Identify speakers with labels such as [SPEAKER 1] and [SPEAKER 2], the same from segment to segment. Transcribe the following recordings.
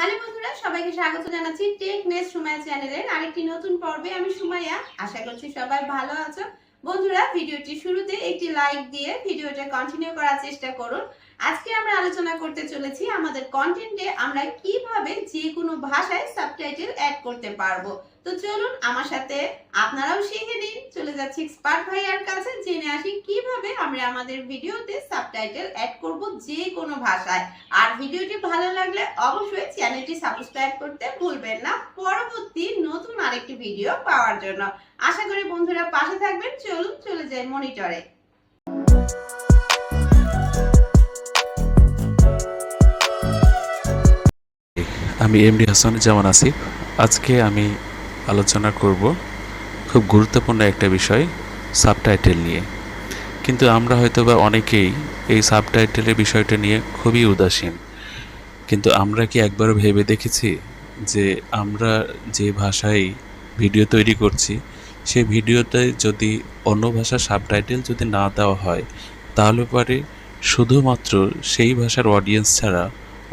[SPEAKER 1] Hello বন্ধুরা, সবাইকে স্বাগত জানাচ্ছি টেক নেস সুমাইয়া চ্যানেলের আরেকটি নতুন পর্বে। আমি সুমাইয়া, আশা করছি সবাই ভালো আছো। বন্ধুরা, ভিডিওটি শুরুতে একটি লাইক দিয়ে ভিডিওটা কন্টিনিউ করার চেষ্টা করুন। আজকে আমরা আলোচনা করতে চলেছি আমাদের কন্টেন্টে আমরা কীভাবে যে কোনো ভাষায় সাবটাইটেল অ্যাড করতে পারব। তো চলুন আমার সাথে আপনারাও শিখে নিন। চলে যাচ্ছি এক্সপার্ট ভাইয়ার কাছে, জেনে আসি কীভাবে আমরা আমাদের ভিডিওতে সাবটাইটেল অ্যাড করব যে কোনো ভাষায়। আর ভিডিওটি ভালো লাগলে অবশ্যই চ্যানেলটি সাবস্ক্রাইব করতে ভুলবেন না। পরবর্তী নতুন আরেকটি ভিডিও পাওয়ার জন্য। আশা করি বন্ধুরা পাশে থাকবেন। চলুন চলে যাই মনিটরে
[SPEAKER 2] আমি এমডি হাসানুজ্জামান আসিফ। আজকে আমি আলোচনা করব খুব গুরুত্বপূর্ণ একটা বিষয়, সাবটাইটেল নিয়ে। কিন্তু আমরা হয়তো বা অনেকেই এই সাবটাইটেলের বিষয়টা নিয়ে খুবই উদাসীন। কিন্তু আমরা কি একবারও ভেবে দেখেছি যে আমরা যে ভাষায় ভিডিও তৈরি করছি, সেই ভিডিওতে যদি অন্য ভাষার সাবটাইটেল যদি না দেওয়া হয়, তাহলে পরে শুধুমাত্র সেই ভাষার অডিয়েন্স ছাড়া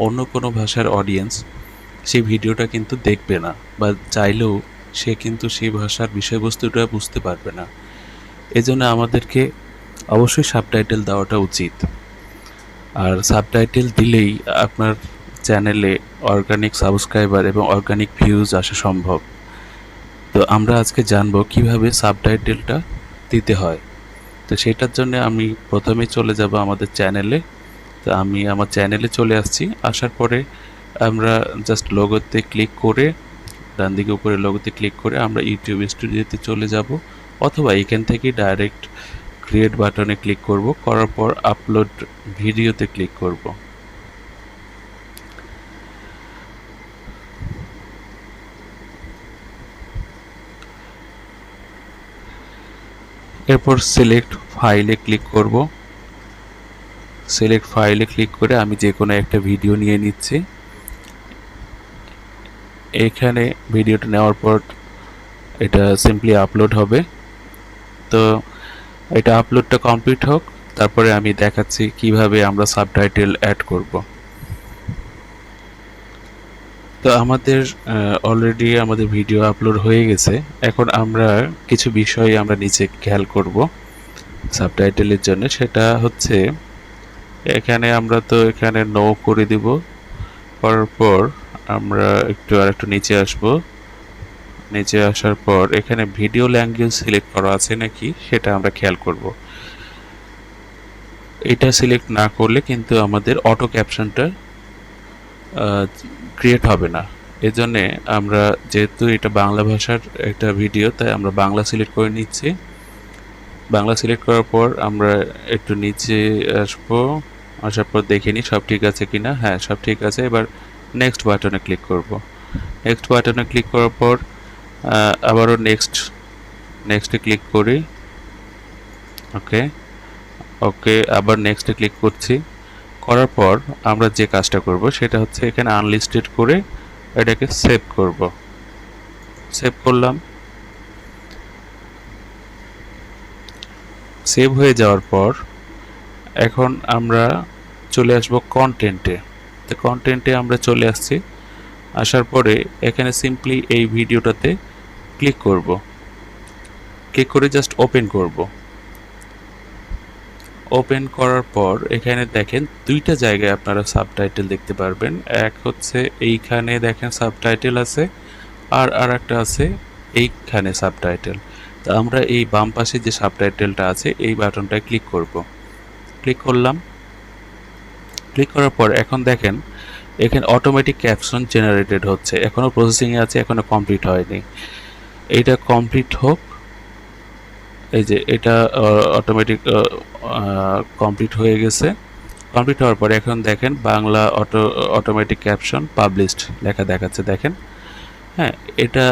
[SPEAKER 2] অন্য কোনো ভাষার অডিয়েন্স সেই ভিডিওটা কিন্তু দেখবে না, বা চাইলেও সে কিন্তু সেই ভাষার বিষয়বস্তুটা বুঝতে পারবে না। এজন্য আমাদেরকে অবশ্যই সাবটাইটেল দেওয়াটা উচিত। আর সাবটাইটেল দিলেই আপনার চ্যানেলে অর্গানিক সাবস্ক্রাইবার এবং অর্গানিক ভিউজ আসা সম্ভব। তো আমরা আজকে জানব কীভাবে সাবটাইটেলটা দিতে হয়। তো সেটার জন্য আমি প্রথমেই চলে যাব আমাদের চ্যানেলে। তো আমি আমার চ্যানেলে চলে আসছি। আসার পরে আমরা জাস্ট লোগোতে ক্লিক করে ডান দিকে উপরে লোগোতে ক্লিক করে আমরা ইউটিউব স্টুডিওতে চলে যাব, অথবা এখান থেকে ডাইরেক্ট ক্রিয়েট বাটনে ক্লিক করব, করার পর আপলোড ভিডিওতে ক্লিক করব। এরপর সিলেক্ট ফাইলে ক্লিক করব। সিলেক্ট ফাইলে ক্লিক করে আমি যে কোনো একটা ভিডিও নিয়ে নিচ্ছি। এখানে ভিডিওটা নেওয়ার পর এটা সিম্পলি আপলোড হবে। তো এটা আপলোডটা কমপ্লিট হোক, তারপরে আমি দেখাচ্ছি কীভাবে আমরা সাবটাইটেল অ্যাড করব। তো আমাদের অলরেডি আমাদের ভিডিও আপলোড হয়ে গেছে। এখন আমরা কিছু বিষয় আমরা নিচে খেয়াল করব সাবটাইটেলের জন্য। সেটা হচ্ছে, এখানে আমরা তো এখানে নো করে দিব। করার পর আমরা একটু আর একটু নিচে আসব। নিচে আসার পর এখানে ভিডিও ল্যাঙ্গুয়েজ সিলেক্ট করা আছে নাকি সেটা আমরা খেয়াল করব। এটা সিলেক্ট না করলে কিন্তু আমাদের অটো ক্যাপশনটা ক্রিয়েট হবে না। এজন্যে আমরা যেহেতু এটা বাংলা ভাষার একটা ভিডিও তাই আমরা বাংলা সিলেক্ট করে নিচ্ছি। বাংলা সিলেক্ট করার পর আমরা একটু নিচে আসব। আসার পর দেখে নিই সব ঠিক আছে কিনা। হ্যাঁ সব ঠিক আছে। এবার নেক্সট বাটনে ক্লিক করব। নেক্সট বাটনে ক্লিক করার পর আবারও নেক্সট নেক্সটে ক্লিক করি। ওকে ওকে আবার নেক্সটে ক্লিক করছি। করার পর আমরা যে কাজটা করব, সেটা হচ্ছে এখানে আনলিস্টেড করে এটাকে সেভ করব। সেভ করলাম। সেভ হয়ে যাওয়ার পর, এখন আমরা চলে আসব কন্টেন্টে তো কন্টেন্টে আমরা চলে আসছি। আসার পরে এখানে সিম্পলি এই ভিডিওটাতে ক্লিক করব। ক্লিক করে জাস্ট ওপেন করব। ওপেন করার পর এখানে দেখেন দুইটা জায়গায় আপনারা সাবটাইটেল দেখতে পারবেন। এক হচ্ছে এইখানে দেখেন সাবটাইটেল আছে আর আর একটা আছে এইখানে সাবটাইটেল তো আমরা এই বাম পাশে যে সাবটাইটেলটা আছে, এই বাটনটায় ক্লিক করব। ক্লিক করলাম। ক্লিক করার পর এখন দেখেন, এখানে অটোমেটিক ক্যাপশন জেনারেটেড হচ্ছে। এখনও প্রসেসিংয়ে আছে এখনও কমপ্লিট হয়নি। এইটা কমপ্লিট হোক, এই যে এটা অটোমেটিক কমপ্লিট হয়ে গেছে। কমপ্লিট হওয়ার পরে এখন দেখেন, Bangla auto automatic caption published লেখা দেখাচ্ছে, দেখেন। হ্যাঁ এটা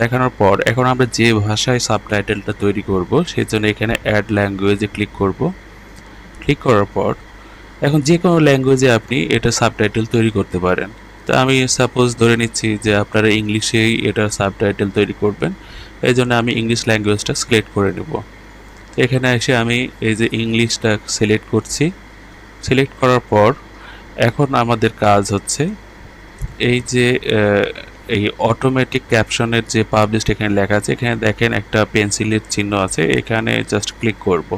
[SPEAKER 2] দেখানোর পর এখন আমরা যে ভাষায় সাবটাইটেলটা তৈরি করব সেই জন্য এখানে অ্যাড ল্যাঙ্গুয়েজে ক্লিক করব। ক্লিক করার পর এখন যে কোনো ল্যাঙ্গুয়েজে আপনি এটা সাবটাইটেল তৈরি করতে পারেন। তো আমি সাপোজ ধরে নিচ্ছি যে আপনারা ইংলিশেই এটা সাবটাইটেল তৈরি করবেন এই জন্য আমি ইংলিশ ল্যাঙ্গুয়েজটা সিলেক্ট করে নেব। এখানে এসে আমি এই যে ইংলিশটা সিলেক্ট করছি সিলেক্ট করার পর এখন আমাদের কাজ হচ্ছে এই যে এই অটোমেটিক ক্যাপশনের যে পাবলিশড এখানে লেখা আছে, এখানে দেখেন একটা পেন্সিলের চিহ্ন আছে, এখানে জাস্ট ক্লিক করব।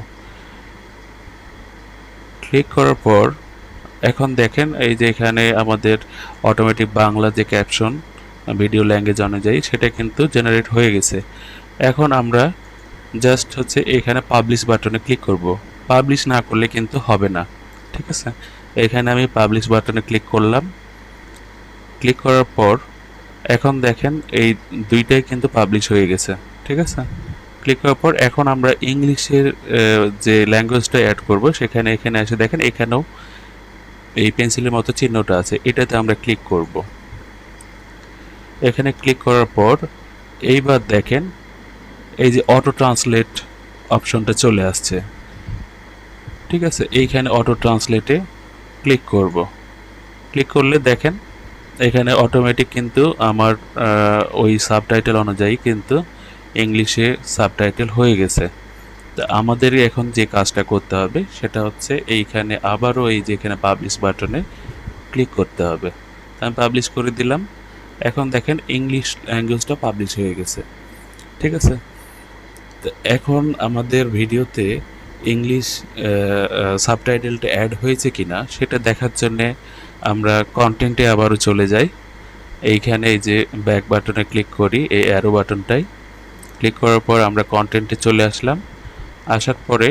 [SPEAKER 2] ক্লিক করার পর এখন দেখেন এই যে এখানে আমাদের অটোমেটিক বাংলা যে ক্যাপশন ভিডিও ল্যাঙ্গুয়েজ অনুযায়ী সেটা কিন্তু জেনারেট হয়ে গেছে। এখন আমরা জাস্ট হচ্ছে এখানে পাবলিশ বাটনে ক্লিক করব। পাবলিশ না করলে কিন্তু হবে না, ঠিক আছে? এখানে আমি পাবলিশ বাটনে ক্লিক করলাম। ক্লিক করার পর এখন দেখেন এই দুইটাই কিন্তু পাবলিশ হয়ে গেছে, ঠিক আছে? ক্লিক করার পর এখন আমরা ইংলিশের যে ল্যাঙ্গুয়েজটা অ্যাড করব, সেখানে, এখানে এসে দেখেন এখানেও এই পেন্সিলের মতো চিহ্নটা আছে, এটাতে আমরা ক্লিক করব। এখানে ক্লিক করার পর এইবার দেখেন এই যে অটো ট্রান্সলেট অপশনটা চলে আসছে। ঠিক আছে? এইখানে অটো ট্রান্সলেটে ক্লিক করব। ক্লিক করলে দেখেন এখানে অটোমেটিক কিন্তু আমার ওই সাবটাইটেল অনুযায়ী কিন্তু ইংলিশে সাবটাইটেল হয়ে গেছে। তা আমাদের এখন যে কাজটা করতে হবে, সেটা হচ্ছে এইখানে আবারও এই যে এখানে পাবলিশ বাটনে ক্লিক করতে হবে। আমি পাবলিশ করে দিলাম। এখন দেখেন ইংলিশ ল্যাঙ্গুয়েজটা পাবলিশ হয়ে গেছে। ঠিক আছে? তো এখন আমাদের ভিডিওতে ইংলিশ সাবটাইটেলটা অ্যাড হয়েছে কিনা, সেটা দেখার জন্যে আমরা কন্টেন্টে আবারও চলে যাই। এইখানে এই যে ব্যাক বাটনে ক্লিক করি, এই অ্যারো বাটনটাই ক্লিক করার পর আমরা কন্টেন্টে চলে আসলাম। আসার পরে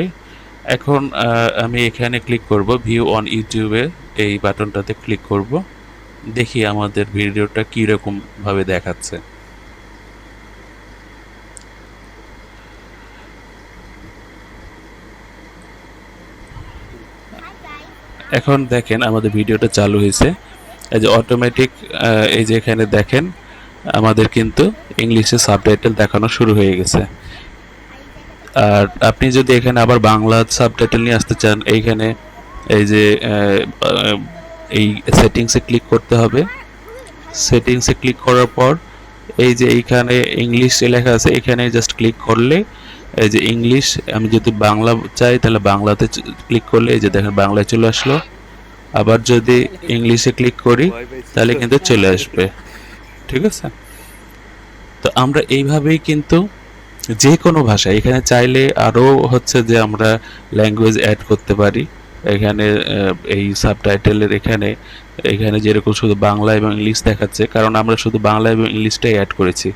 [SPEAKER 2] এখন আমি এখানে ক্লিক করব ভিউ অন ইউটিউবে এই বাটনটাতে ক্লিক করব। দেখি আমাদের ভিডিওটা কীরকম ভাবে দেখাচ্ছে। এখন দেখেন আমাদের ভিডিওটা চালু হয়েছে। এই যে অটোমেটিক এই যে এখানে দেখেন আমাদের কিন্তু ইংলিশে সাবটাইটেল দেখানো শুরু হয়ে গেছে। আর আপনি যদি এখানে আবার বাংলা সাবটাইটেল নিয়ে আসতে চান, এইখানে এই যে এই সেটিংসে ক্লিক করতে হবে। সেটিংসে ক্লিক করার পর এই যে এইখানে ইংলিশ লেখা আছে, এখানে জাস্ট ক্লিক করলে এই যে ইংলিশ আমি যদি বাংলা চাই, তাহলে বাংলাতে ক্লিক করলে এই যে দেখেন বাংলায় চলে আসলো। আবার যদি ইংলিশে ক্লিক করি, তাহলে কিন্তু চলে আসবে। ঠিক আছে? তো আমরা এইভাবেই কিন্তু যে কোনো ভাষা এখানে চাইলে আরও হচ্ছে যে আমরা ল্যাঙ্গুয়েজ অ্যাড করতে পারি। এখানে এই সাবটাইটেলের এখানে এখানে যেরকম শুধু বাংলা এবং ইংলিশ দেখাচ্ছে, কারণ আমরা শুধু বাংলা এবং ইংলিশটাই অ্যাড করেছি।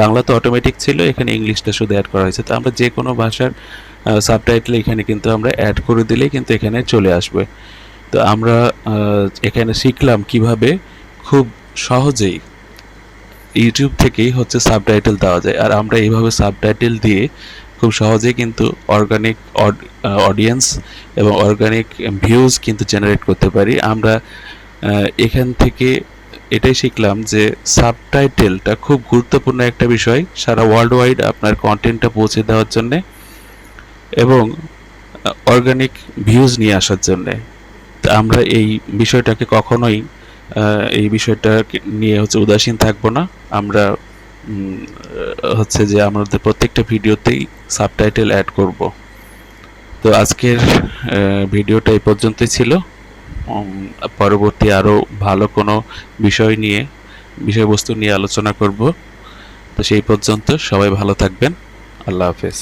[SPEAKER 2] বাংলা তো অটোমেটিক ছিল, এখানে ইংলিশটা শুধু অ্যাড করা হয়েছে। তো আমরা যে কোনো ভাষার সাবটাইটেল এখানে কিন্তু আমরা অ্যাড করে দিলেই কিন্তু এখানে চলে আসবে। তো আমরা এখানে শিখলাম কীভাবে খুব সহজেই ইউটিউব থেকেই হচ্ছে সাবটাইটেল দেওয়া যায়। আর আমরা এইভাবে সাবটাইটেল দিয়ে খুব সহজেই কিন্তু অর্গানিক অডিয়েন্স এবং অর্গানিক ভিউজ কিন্তু জেনারেট করতে পারি। আমরা এখান থেকে এটাই শিখলাম যে সাবটাইটেলটা খুব গুরুত্বপূর্ণ একটা বিষয় সারা ওয়ার্ল্ড ওয়াইড আপনার কন্টেন্টটা পৌঁছে দেওয়ার জন্যে এবং অর্গানিক ভিউজ নিয়ে আসার জন্যে। আমরা এই বিষয়টাকে কখনোই এই বিষয়টা নিয়ে হচ্ছে উদাসীন থাকব না। আমরা হচ্ছে যে আমাদের প্রত্যেকটা ভিডিওতেই সাবটাইটেল অ্যাড করব। তো আজকের ভিডিওটা এই পর্যন্তই ছিল। পরবর্তী আরও ভালো কোনো বিষয় নিয়ে, বিষয়বস্তু নিয়ে আলোচনা করব। তো সেই পর্যন্ত সবাই ভালো থাকবেন। আল্লাহ হাফেজ।